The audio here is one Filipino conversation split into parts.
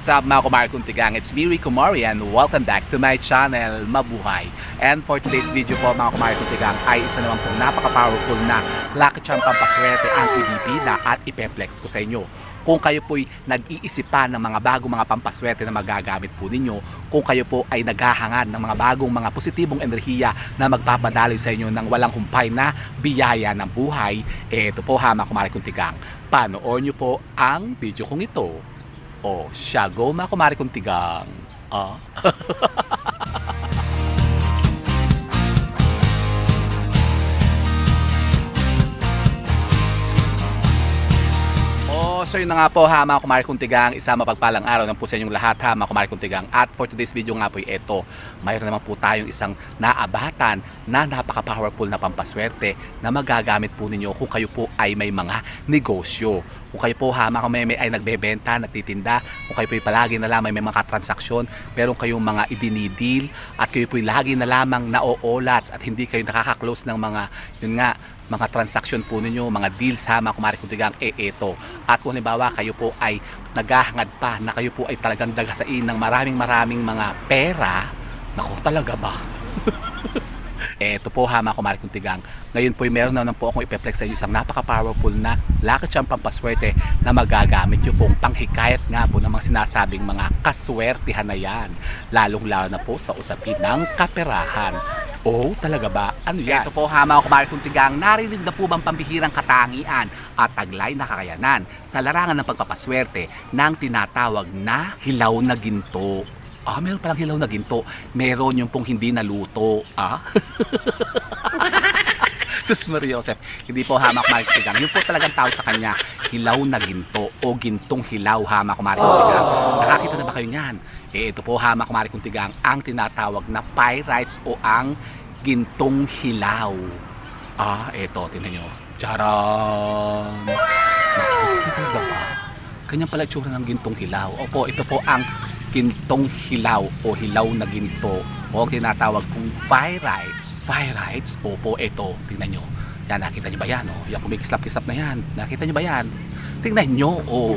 what's up mga kumari kong tigang? It's me, Rico Mori, and welcome back to my channel, Mabuhay. And for today's video po mga kumari kong tigang ay isa naman pong napaka-powerful na Lucky Charm Pampaswerte ang ibibida at ipeplex ko sa inyo. Kung kayo po'y nag-iisipan ng mga bagong mga pampaswerte na magagamit po ninyo, kung kayo po ay naghahangad ng mga bagong mga positibong enerhiya na magpapadaloy sa inyo ng walang humpay na biyaya ng buhay, ito po ha mga kumari kong tigang. Panoorin nyo po ang video kong ito. O, siya go mga kumari kong tigang. Ah. Oh, so yun na nga po ha mga kumari kong tigang, isa mapagpalang araw ng po sa inyong lahat ha mga kumari kong tigang. At for today's video nga po ito, mayroon naman po tayong isang naabatan na napaka-powerful na pampaswerte na magagamit po ninyo kung kayo po ay may mga negosyo. Kung kayo po ha mga kumeme ay nagbebenta, nagtitinda, kung kayo po ay palagi na lamang may mga transaksyon, meron kayong mga idinidil at kayo po ay lagi na lamang naoolats at hindi kayo nakaka-close ng mga, yun nga, mga transaksyon po ninyo, mga deals ha, mga kumari kong tigang, eh eto. At kung halimbawa kayo po ay naghahangad pa na kayo po ay talagang dagasain ng maraming maraming mga pera, nako talaga ba? Eto po ha mga kumari tigang. Ngayon po meron na po akong ipeplex sa inyo isang napaka-powerful na Lucky Charm pampaswerte na magagamit nyo pong panghikayat nga po ng mga sinasabing mga kaswertihan na yan. Lalong lalo na po sa usapin ng kaperahan. Oh, talaga ba? Ano yan? Ito po ha mga kumari tigang, narinig na po bang pambihirang katangian at taglay na kakayanan sa larangan ng pagpapaswerte ng tinatawag na hilaw na ginto. Ah, meron palang hilaw na ginto. Meron yung pong hindi naluto. Ah? Sus Maria Joseph, hindi po hamak marketing. Yung po talagang tawag sa kanya, hilaw na ginto o gintong hilaw hamak marketing. Nakakita na ba kayo niyan? Eh, ito po hamak marketing ang tinatawag na pyrites o ang gintong hilaw. Ah, eto, tingnan nyo. Charan! Nakakita ba? Ganyan pala itsura ng gintong hilaw. Opo, ito po ang gintong hilaw o hilaw na ginto o tinatawag kong pyrites. Pyrites, opo, ito, tingnan nyo. Yan, nakita nyo ba yan? Oh? Yan, kumikislap-kislap na yan. Nakita nyo ba yan? Tingnan nyo, oh.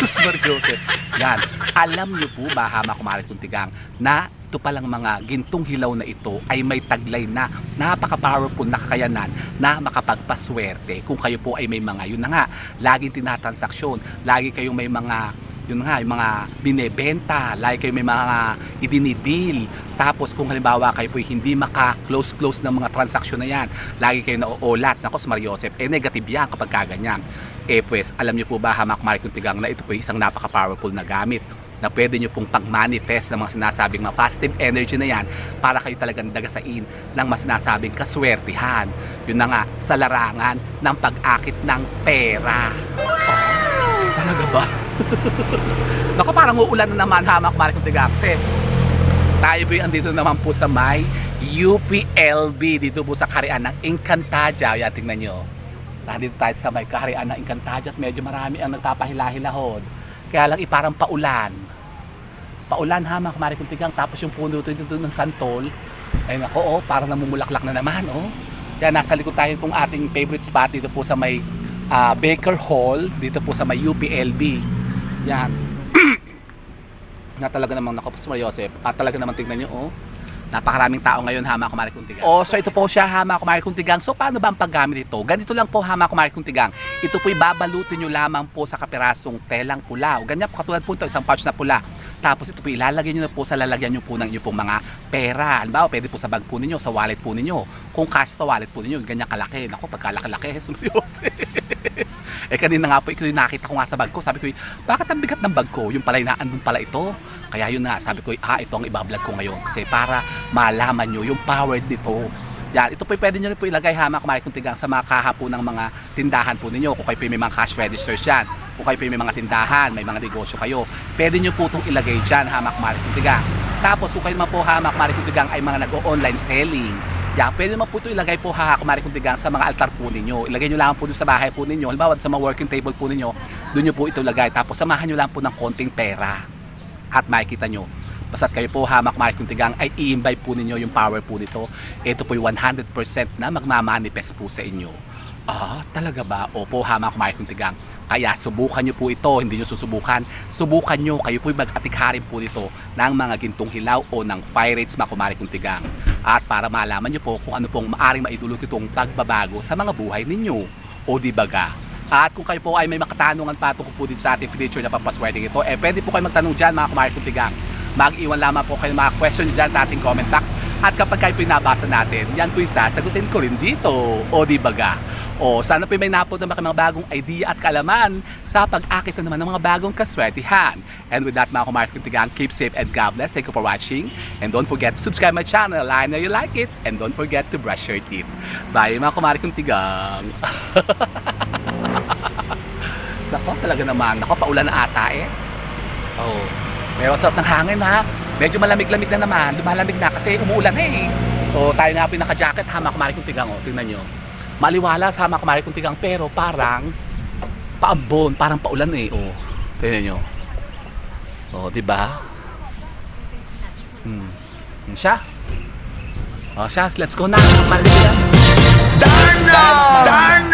Sus, Maria Joseph. Yan, alam nyo po ba, hama kumarit kong tigang, na ito palang mga gintong hilaw na ito ay may taglay na napaka-powerful na kakayanan na makapagpaswerte. Kung kayo po ay may mga yun na nga laging tinatransaksyon lagi kayong may mga yun nga yung mga binebenta lagi kayong may mga idinidil. Tapos kung halimbawa kayo po hindi maka-close-close ng mga transaksyon na yan lagi kayo na-oolats nako si Mariosep eh negative yan kapag kaganyan. Eh pues alam niyo po ba hamak Marikong Tigang na ito po isang napaka-powerful na gamit na pwede nyo pong pang-manifest ng mga sinasabing mga positive energy na yan para kayo talagang dagasain ng mas sinasabing kaswertihan. Yun na nga, sa larangan ng pag-akit ng pera. Oh, talaga ba? Naku, parang uulan na naman hamak balik ng tiga kasi tayo po yung andito naman po sa may UPLB dito po sa kaharian ng Encantadia. Yan, tingnan nyo. Nandito tayo sa may kaharian ng Encantadia at medyo marami ang nagpapahilahilahod. Kaya lang iparang paulan. Paulan ha mga kumari kong. Tapos yung puno dito, dito ng santol. Ay nako oh, parang namumulaklak na naman oh. Kaya nasa likod tayo itong ating favorite spot dito po sa may ah, Baker Hall. Dito po sa may UPLB. Yan. na talaga namang nako Pastor Joseph. At talaga naman tingnan nyo oh. Napakaraming tao ngayon hama kumari kong tigang. Oh, so ito po siya hama kumari kong tigang. So paano ba ang paggamit ito? Ganito lang po hama kumari kong tigang. Ito po'y babalutin nyo lamang po sa kapirasong telang pula. O ganyan po katulad po ito, isang pouch na pula. Tapos ito po ilalagay nyo na po sa lalagyan nyo po ng inyong pong mga pera. Halimbawa, pwede po sa bag po ninyo, sa wallet po ninyo. Kung kasya sa wallet po ninyo, ganyan kalaki. Nako, pagkalaki-laki, eh kanina nga po, ito yung nakita ko nga sa bag ko. Sabi ko, bakit ang bigat ng bag ko? Yung pala, naandun pala ito. Kaya yun na, sabi ko, ah, ito ang ibablog ko ngayon. Kasi para malaman nyo yung power nito. Yan, ito po pwede nyo rin po ilagay hama kumari kung tigang sa mga kahapo ng mga tindahan po ninyo. Kung kayo po may mga cash registers dyan. Kung kayo po may mga tindahan, may mga negosyo kayo. Pwede nyo po itong ilagay dyan hama kumari kung tigang. Tapos kung kayo naman po hama kumari kung tigang ay mga nag-online selling. Yan, pwede naman po ito ilagay po ha kumari kung tigang sa mga altar po ninyo. Ilagay nyo lang po doon sa bahay po ninyo. Halimbawa sa mga working table po ninyo, doon nyo po ito lagay. Tapos samahan nyo lang po ng konting pera. At makikita nyo, basta't kayo po hamak mark yung tigang ay i-imbibe po ninyo yung power po nito. Ito po yung 100% na magmamanifest po sa inyo. Ah, talaga ba? Opo, hamak mark yung tigang. Kaya subukan nyo po ito, hindi nyo susubukan. Subukan nyo, kayo po'y mag-atikharin po nito ng mga gintong hilaw o ng fire rates makumari kong tigang. At para malaman nyo po kung ano pong maaring maidulot itong pagbabago sa mga buhay ninyo. O di baga? At kung kayo po ay may makatanungan pa tungkol po din sa ating feature na pampaswerding ito, eh pwede po kayo magtanong dyan mga kumari kong tigang. Mag-iwan lamang po kayo ng mga question dyan sa ating comment box. At kapag kayo pinabasa natin, yan po'y sasagutin ko rin dito. O di baga? O sana po'y may napot na mga bagong idea at kaalaman sa pag-akit na naman ng mga bagong kaswertihan. And with that mga tigang, keep safe and God bless. Thank you for watching. And don't forget to subscribe my channel. I know you like it. And don't forget to brush your teeth. Bye mga kumari kong tigang. Nako, talaga naman. Nako, paulan na ata eh. Oh. Pero ang sarap ng hangin ha. Medyo malamig-lamig na naman. Lumalamig na kasi umuulan na eh. O tayo nga pinaka-jacket ha, mga kong tigang. O, tingnan nyo. Maliwala sa mga kumari kong tigang pero parang paambon, parang paulan eh. O, tingnan nyo. O, di ba? Hmm. Siya. O, siya. Let's go na. Maliwala. Darna! Darna!